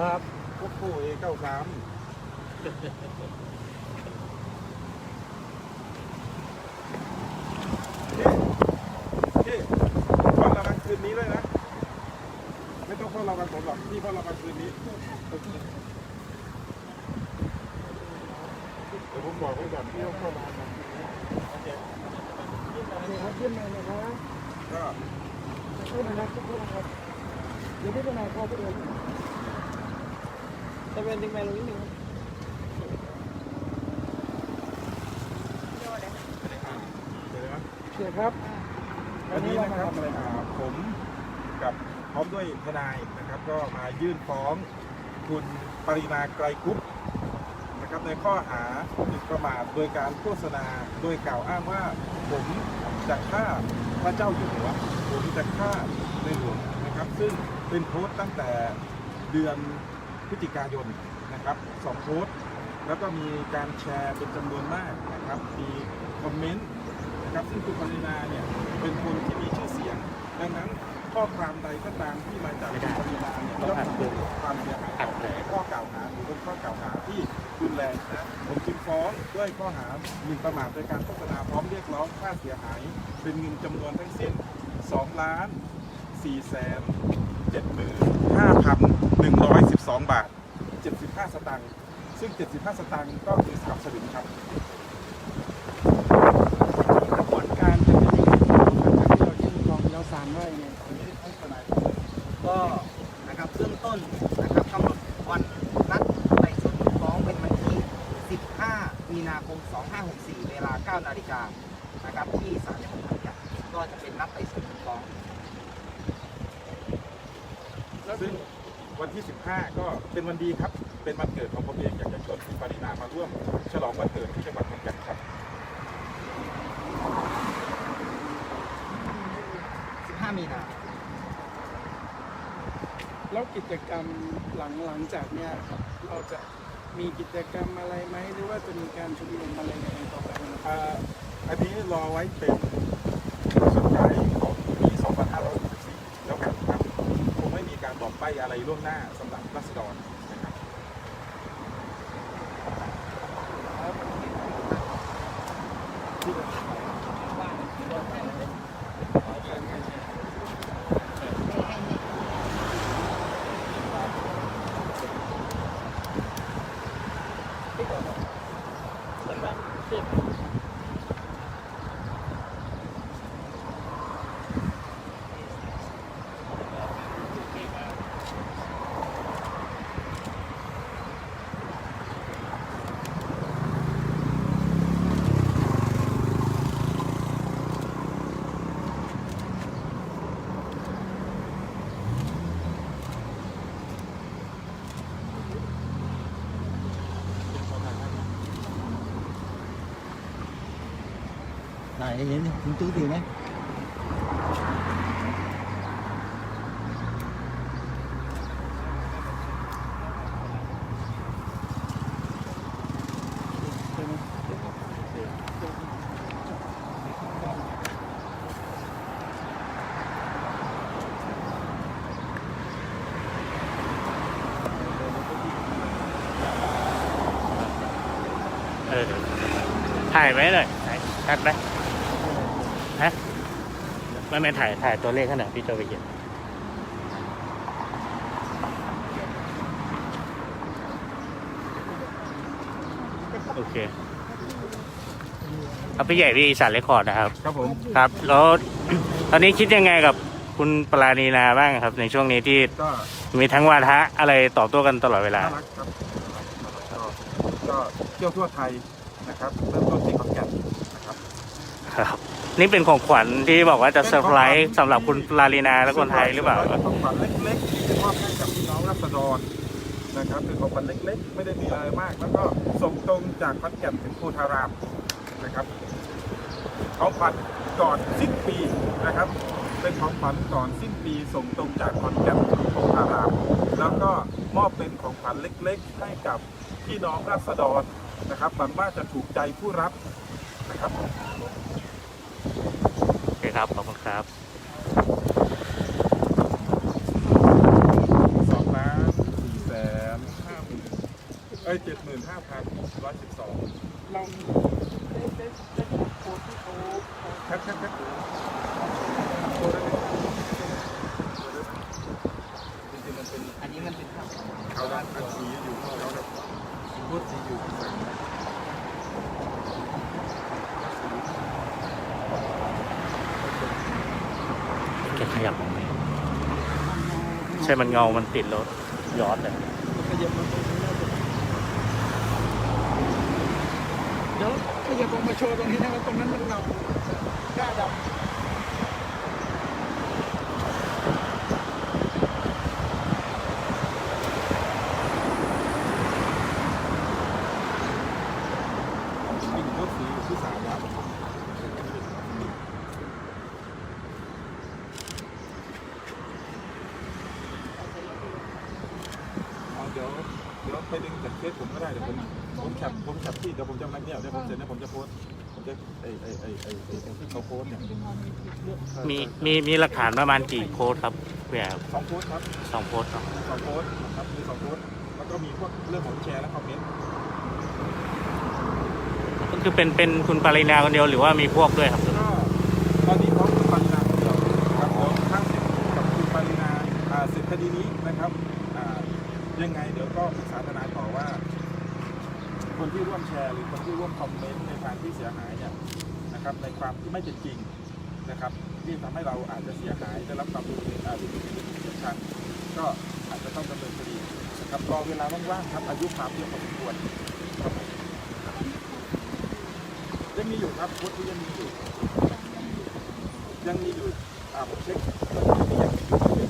ครับพวกคู่เอเก้าสามพี่เฝ้าระวังคืนนี้ด้วยนะ ไม่ต้องเฝ้าระวังผมหรอกพี่เฝ้าระวังคืนนี้เดี๋ยวผมบอกไว้ก่อนพี่ต้องเข้ามาก่อนโอเคครับเยี่ยมเลยนะครับก็ขอบคุณนะครับขอบคุณนครับเดี๋ยวพี่เป็นนายพ่อไปเอง จะเป็นดึงไปลงนิดนึงเดี๋ยวนะเชียครับวันนี้นะครับอ่าผมกับพร้อมด้วยทนายนะครับ ก็มายื่นฟ้องคุณปรินาไกรคุปนะครับในข้อหาหมิ่นประมาทโดยการโฆษณาโดยกล่าวอ้างว่า ผมจะฆ่าพระเจ้าอยู่หัวผมจะฆ่าในหลวงนะครับ ซึ่งเป็นโพสต์ตั้งแต่เดือน พฤศจิกายนนะครับสองโพสต์แล้วก็มีการแชร์เป็นจำนวนมากนะครับ มีคอมเมนต์นะครับซึ่งคุณปรินาเนี่ยเป็นคนที่มีชื่อเสียง ดังนั้นข้อความใดก็ตามที่มาจากคุณปรินาเนี่ยย่อมทำให้ความเสียหายต่อแผลข้อกล่าวหาหรือเป็นข้อกล่าวหาที่รุนแรงนะผมจึงฟ้องด้วยข้อหาหมิ่นประมาทโดยการโฆษณาพร้อมเรียกร้องค่าเสียหาย เป็นเงินจำนวนทั้งสิ้น2ล้าน4แสน 7หมื่น5,112บาท75สตางค์ซึ่ง75สตางค์ก็คือสามสลึงครับกระบวนการจะเป็นยังไงหลังจากที่เรายื่นฟ้องไปแล้วศาลว่ายังไงอันนี้ให้ทนายก็นะครับเบื้องต้นนะครับกำหนดวันนัดไต่สวนมูลฟ้องเป็นวันที่ 15 มีนาคม 2564 เวลา 9 นาฬิกานะครับที่ศาลจังหวัดขอนแก่นก็จะเป็นนัดไต่สวนมูลฟ้อง ซึ่งวันที่ 15 ก็เป็นวันดีครับ เป็นวันเกิดของผมเองอยากจะชวนคุณปรินามาร่วม ฉลองวันเกิดที่จังหวัดขอนแก่นครับ15มีนาแล้วกิจกรรมหลังหลังจากเนี้ยครับเราจะมีกิจกรรมอะไรไหมหรือว่าจะมีการชุมนุมอะไรยังไงต่อไปไหมครับอ่าอันนี้รอไว้เป็นสุดท้ายของปี 2564 แล้วกันครับ คงไม่มีการบอก ใบอะไรล่วงหน้าสำหรับรัษฎรนะครับ หนเห็นคุณตู้ถือไหม ฮะไม่ไม่ถ่ายถ่ายตัวเลขขนาดพี่โจไปเขียนโอเคครับพี่ใหญ่พี่อีสานเรคคอร์ดนะครับ ครับผมครับ แล้ว ตอนนี้คิดยังไงกับคุณปราณีนาบ้างครับ ในช่วงนี้ที่ก็มีทั้งวาทะอะไรตอบโต้กันตลอดเวลา น่ารักครับก็ก็เที่ยวทั่วไทยนะครับ เริ่มต้นที่ขอนแก่นนะครับ ครับ นี่เป็นของขวัญที่บอกว่าจะเซอร์ไพรส์สำหรับคุณปราณีนาและคนไทยหรือเปล่าเป็นของขวัญเล็กๆที่จะมอบให้กับพี่น้องรัษฎรนะครับเป็นของขวัญเล็กๆ ไม่ได้มีอะไรมาก แล้วก็ส่งตรงจากขอนแก่นถึงโพธารามนะครับของขวัญก่อนสิ้นปีนะครับ เป็นของขวัญก่อนสิ้นปีส่งตรงจากขอนแก่นถึงโพธาราม แล้วก็มอบเป็นของขวัญเล็กๆ ให้กับพี่น้องรัษฎรนะครับหวังว่าจะถูกใจผู้รับนะครับโอเคครับ ขอบคุณครับสองล้านสี่แสนอ้เจ็ดหมื่นห้าพันร้อยสิบสองเรามีได้ได้ได้โค้ดที่เขาแคปแคปแคปโชว์ได้ไหมจริงๆมันเป็นอันนี้มันเป็นภาพเขาด้านอันสีอยู่เขาด้านพูดสีอยู่ข้างหลังนะ แกขยับตรงนี้ใช่มันเงา มันติดรถย้อนเลยเดี๋ยวขยับลงมาโชว์ตรงนี้นะครับตรงนั้นมันเงากล้าดำ วิ่งรถสีอยู่ที่สามแล้วเอาเดี๋ยว เดี๋ยวไปดึงจากเคสผมก็ได้เดี๋ยวผมผมแคปผมแคปที่เดี๋ยวผมจะมาเนี่ยเดี๋ยวผมเสร็จแล้วผมจะโพสต์ผมจะไอไอไอไอไอที่เขาโพสต์เนี่ยมีมีมีหลักฐานประมาณกี่โค้ดครับพี่แอบสองโพสต์ครับสองโค้ดเนาะสองโพสต์ครับมีสองโพสต์แล้วก็มีพวกเรื่องของแชร์และคอมเมนต์ก็คือเป็นเป็นคุณปรินาคนเดียวหรือว่ามีพวกด้วยครับก็ตอนนี้เขาคุณปารินาคนเดียวครับผมถ้าเสร็จกับคุณปารินาอ่าเสร็จคดีนี้นะครับอ่า ยังไงเดี๋ยวก็ปรึกษาทนายต่อว่า คนที่ร่วมแชร์หรือคนที่ร่วมคอมเมนต์ในทางที่เสียหายเนี่ยนะครับในความที่ไม่เป็นจริงนะครับที่ทำให้เราอาจจะเสียหายได้รับความรู้อ่ารู้สึกเสียชันก็อาจจะต้องดำเนินคดีนะครับรอเวลาว่างๆครับอายุความเพียงพอสมควรครับผมยังมีอยู่ครับพุทธที่ยังมีอยู่ยังมีอยู่อ่าผมเช็คก็ยังมีอยู่